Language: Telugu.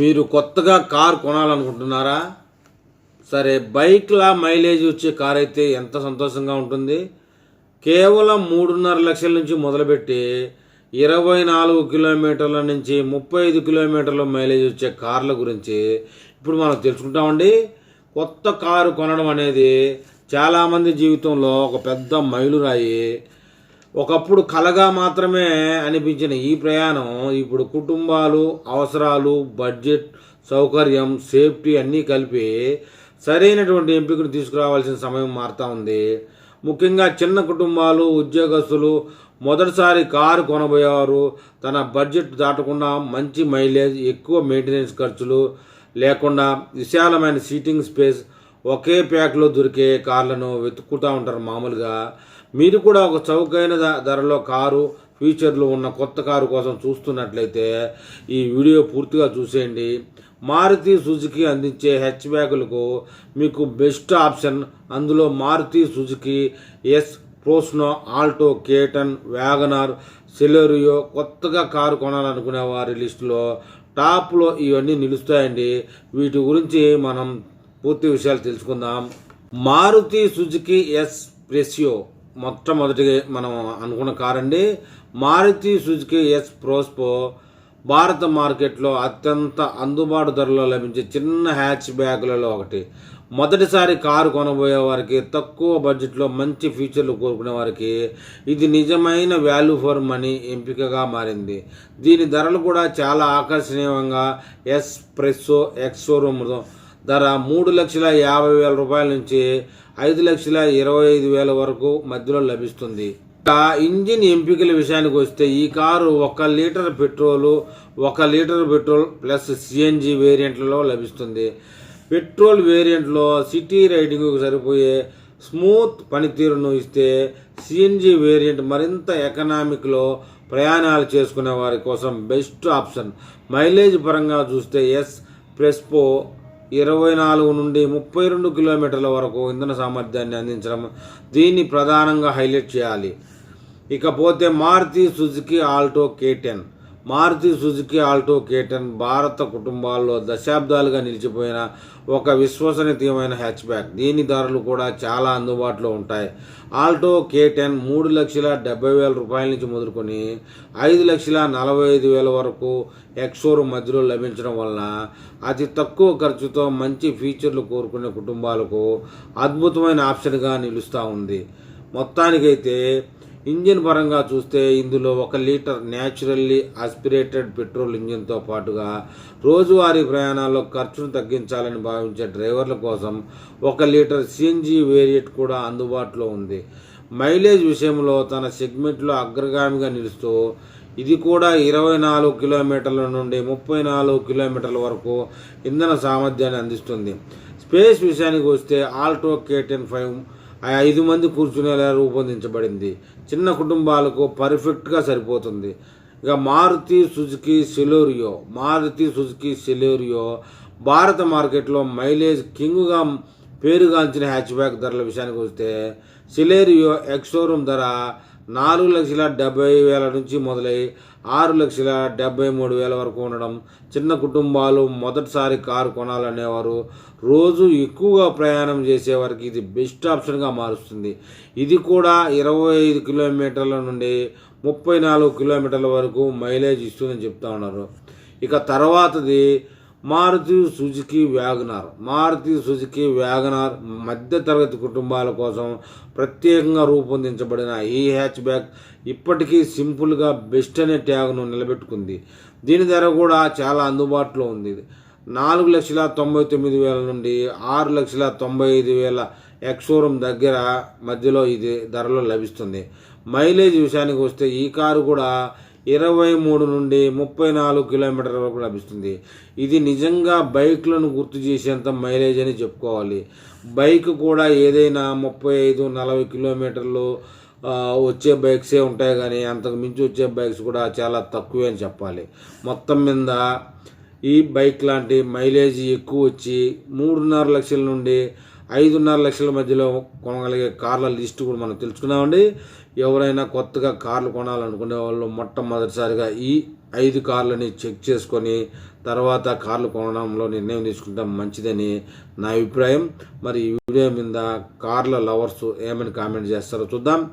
మీరు కొత్తగా కార్ కొనాలనుకుంటున్నారా? సరే బైక్లా మైలేజ్ వచ్చే కార్ అయితే ఎంత సంతోషంగా ఉంటుంది? కేవలం మూడున్నర లక్షల నుంచి మొదలుపెట్టి ఇరవై నాలుగు కిలోమీటర్ల నుంచి ముప్పై ఐదు కిలోమీటర్ల మైలేజ్ వచ్చే కార్ల గురించి ఇప్పుడు మనం తెలుసుకుంటామండి. కొత్త కారు కొనడం అనేది చాలామంది జీవితంలో ఒక పెద్ద మైలురాయి ఒకప్పుడు కలగా మాత్రమే అనిపించిన ఈ ప్రయాణం ఇప్పుడు కుటుంబాలు అవసరాలు బడ్జెట్ సౌకర్యం సేఫ్టీ అన్నీ కలిపి సరైనటువంటి ఎంపికను తీసుకురావాల్సిన సమయం మారుతూ ఉంది. ముఖ్యంగా చిన్న కుటుంబాలు ఉద్యోగస్తులు మొదటిసారి కారు కొనబోయేవారు తన బడ్జెట్ దాటకుండా మంచి మైలేజ్ ఎక్కువ మెయింటెనెన్స్ ఖర్చులు లేకుండా విశాలమైన సీటింగ్ స్పేస్ ఒకే ప్యాక్లో దొరికే కార్లను వెతుక్కుంటూ ఉంటారు మామూలుగా. మీరు కూడా ఒక చౌకైన ధరలో కారు ఫీచర్లు ఉన్న కొత్త కారు కోసం చూస్తున్నట్లయితే ఈ వీడియో పూర్తిగా చూసేయండి. మారుతి సుజుకి అందించే హెచ్ బ్యాగులకు మీకు బెస్ట్ ఆప్షన్. అందులో Maruti Suzuki S Presso Alto K ten Wagon R Celerio కొత్తగా కారు కొనాలనుకునే వారి లిస్టులో టాప్లో ఇవన్నీ నిలుస్తాయండి. వీటి గురించి మనం పూర్తి విషయాలు తెలుసుకుందాం. మారుతి సుజుకి ఎస్ ప్రెసియో మొట్టమొదటిగా మనం అనుకున్న కార్ అండి మారుతి సుజుకి ఎస్ ప్రోస్పో భారత మార్కెట్లో అత్యంత అందుబాటు ధరలో లభించే చిన్న హ్యాచ్ బ్యాగులలో ఒకటి. మొదటిసారి కారు కొనబోయే వారికి తక్కువ బడ్జెట్లో మంచి ఫీచర్లు కోరుకునే వారికి ఇది నిజమైన వాల్యూ ఫర్ మనీ ఎంపికగా మారింది. దీని ధరలు కూడా చాలా ఆకర్షణీయంగా ఎస్ ప్రెస్సో ఎక్స్ షోరూమ్ ధర మూడు లక్షల యాభై వేల రూపాయల నుంచి ఐదు లక్షల ఇరవై ఐదు వేల వరకు మధ్యలో లభిస్తుంది. ఇంజిన్ ఎంపికల విషయానికి వస్తే ఈ కారు ఒక లీటర్ పెట్రోలు ఒక లీటర్ పెట్రోల్ ప్లస్ సిఎన్జి వేరియంట్లలో లభిస్తుంది. పెట్రోల్ వేరియంట్లో సిటీ రైడింగ్కు సరిపోయే స్మూత్ పనితీరును ఇస్తే సిఎన్జి వేరియంట్ మరింత ఎకనామిక్లో ప్రయాణాలు చేసుకునే వారి కోసం బెస్ట్ ఆప్షన్. మైలేజ్ పరంగా చూస్తే ఎస్ ప్రెస్పో ఇరవై నాలుగు నుండి ముప్పై రెండు కిలోమీటర్ల వరకు ఇంధన సామర్థ్యాన్ని అందించడం దీన్ని ప్రధానంగా హైలైట్ చేయాలి. ఇకపోతే Maruti Suzuki Alto K ten. Maruti Suzuki Alto K ten భారత కుటుంబాల్లో దశాబ్దాలుగా నిలిచిపోయిన ఒక విశ్వసనీయమైన హ్యాచ్ బ్యాక్ దీని ధరలు కూడా చాలా అందుబాటులో ఉంటాయి. ఆల్టో కేటెన్ మూడు లక్షల డెబ్బై వేల రూపాయల నుంచి మొదలుకొని ఐదు లక్షల నలభై ఐదు వేల వరకు ఎక్సోరు మధ్యలో లభించడం వలన అతి తక్కువ ఖర్చుతో మంచి ఫీచర్లు కోరుకునే కుటుంబాలకు అద్భుతమైన ఆప్షన్గా నిలుస్తూ ఉంది. మొత్తానికైతే ఇంజిన్ పరంగా చూస్తే ఇందులో ఒక లీటర్ న్యాచురల్లీ ఆస్పిరేటెడ్ పెట్రోల్ ఇంజిన్తో పాటుగా రోజువారీ ప్రయాణాల్లో ఖర్చును తగ్గించాలని భావించే డ్రైవర్ల కోసం ఒక లీటర్ సిఎన్జి వేరియంట్ కూడా అందుబాటులో ఉంది. మైలేజ్ విషయంలో తన సెగ్మెంట్లో అగ్రగామిగా నిలుస్తూ ఇది కూడా ఇరవై నాలుగు కిలోమీటర్ల నుండి ముప్పై నాలుగు కిలోమీటర్ల వరకు ఇంధన సామర్థ్యాన్ని అందిస్తుంది. స్పేస్ విషయానికి వస్తే ఆల్టో కేటెన్ ఫైవ్ ఆ ఐదు మంది కూర్చునేలా రూపొందించబడింది. చిన్న కుటుంబాలకు పర్ఫెక్ట్గా సరిపోతుంది. ఇక Maruti Suzuki Celerio Maruti Suzuki Celerio భారత మార్కెట్లో మైలేజ్ కింగ్గా పేరుగాంచిన హ్యాచ్ బ్యాక్ ధరల విషయానికి వస్తే సిలేరియో ఎక్స్ షోరూమ్ ధర నాలుగు లక్షల డెబ్బై వేల నుంచి మొదలై ఆరు లక్షల డెబ్బై మూడు వేల వరకు ఉండడం చిన్న కుటుంబాలు మొదటిసారి కారు కొనాలనేవారు రోజు ఎక్కువగా ప్రయాణం చేసేవారికి ఇది బెస్ట్ ఆప్షన్గా మారుస్తుంది. ఇది కూడా ఇరవై ఐదు కిలోమీటర్ల నుండి ముప్పై నాలుగు కిలోమీటర్ల వరకు మైలేజ్ ఇస్తుందని చెప్తా ఉన్నారు. ఇక తర్వాతది Maruti Suzuki Wagon R. Maruti Suzuki Wagon R మధ్యతరగతి కుటుంబాల కోసం ప్రత్యేకంగా రూపొందించబడిన ఈ హ్యాచ్ బ్యాక్ ఇప్పటికీ సింపుల్గా బెస్ట్ అనే ట్యాగ్ను నిలబెట్టుకుంది. దీని ధర కూడా చాలా అందుబాటులో ఉంది. నాలుగు లక్షల తొంభై తొమ్మిది వేల నుండి ఆరు లక్షల తొంభై ఐదు వేల ఎక్స్షోరూమ్ దగ్గర మధ్యలో ఇది ధరలో లభిస్తుంది. మైలేజ్ విషయానికి వస్తే ఈ కారు కూడా ఇరవై మూడు నుండి ముప్పై నాలుగు కిలోమీటర్ల వరకు లభిస్తుంది. ఇది నిజంగా బైక్లను గుర్తు చేసేంత మైలేజ్ అని చెప్పుకోవాలి. బైక్ కూడా ఏదైనా ముప్పై ఐదు నలభై కిలోమీటర్లు వచ్చే బైక్సే ఉంటాయి కానీ అంతకు మించి వచ్చే బైక్స్ కూడా చాలా తక్కువే అని చెప్పాలి. మొత్తం మీద ఈ బైక్ లాంటి మైలేజ్ ఎక్కువ వచ్చి మూడున్నర లక్షల నుండి ఐదున్నర లక్షల మధ్యలో కొనగలిగే కార్ల లిస్ట్ కూడా మనం తెలుసుకున్నామండి. ఎవరైనా కొత్తగా కార్లు కొనాలనుకునే వాళ్ళు మొట్టమొదటిసారిగా ఈ ఐదు కార్లని చెక్ చేసుకొని తర్వాత కార్లు కొనడంలో నిర్ణయం తీసుకుంటాం. మంచిదని నా అభిప్రాయం. మరి ఈ వీడియో మీద కార్ల లవర్స్ ఏమని కామెంట్ చేస్తారో చూద్దాం.